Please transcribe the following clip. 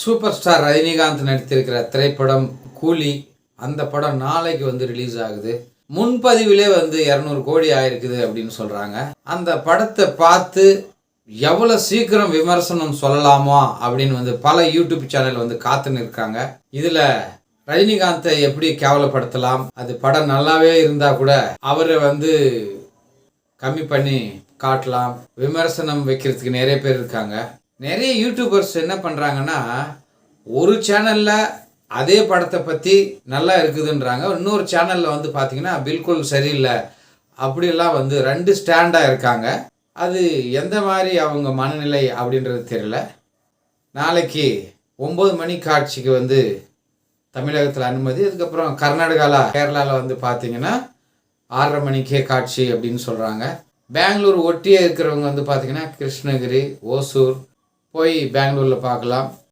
Super star Rajinikanth நடித்திருக்கிற திரைப்படம் கூலி. அந்த படம் நாளைக்கு வந்து ரிலீஸ் ஆகுது. முன்பதிவிலே வந்து இரநூறு கோடி ஆயிருக்குது அப்படின்னு சொல்கிறாங்க அந்த படத்தை பார்த்து எவ்வளோ சீக்கிரம் விமர்சனம் சொல்லலாமா அப்படின்னு வந்து பல யூடியூப் சேனல் வந்து காத்துன்னு இருக்காங்க இதில் ரஜினிகாந்தை எப்படி கேவலப்படுத்தலாம்? அது படம் நல்லாவே இருந்தால் கூட அவரை வந்து கம்மி பண்ணி காட்டலாம். விமர்சனம் வைக்கிறதுக்கு நிறைய பேர் இருக்காங்க. நிறைய யூடியூபர்ஸ் என்ன பண்ணுறாங்கன்னா ஒரு சேனலில் அதே படத்தை பற்றி நல்லா இருக்குதுன்றாங்க. இன்னொரு சேனலில் வந்து பார்த்திங்கன்னா பில்குல் சரியில்லை அப்படியெல்லாம் வந்து ரெண்டு ஸ்டாண்டாக இருக்காங்க. அது எந்த மாதிரி அவங்க மனநிலை அப்படின்றது தெரியல. நாளைக்கு ஒம்பது மணி காட்சிக்கு வந்து தமிழகத்தில் அனுமதி. அதுக்கப்புறம் கர்நாடகாவில் கேரளாவில் வந்து பார்த்திங்கன்னா ஆறரை மணிக்கே காட்சி அப்படின்னு சொல்கிறாங்க பெங்களூர் ஒட்டியே இருக்கிறவங்க வந்து பார்த்திங்கன்னா கிருஷ்ணகிரி ஓசூர் போய் பெங்களூரில் பார்க்கலாம்.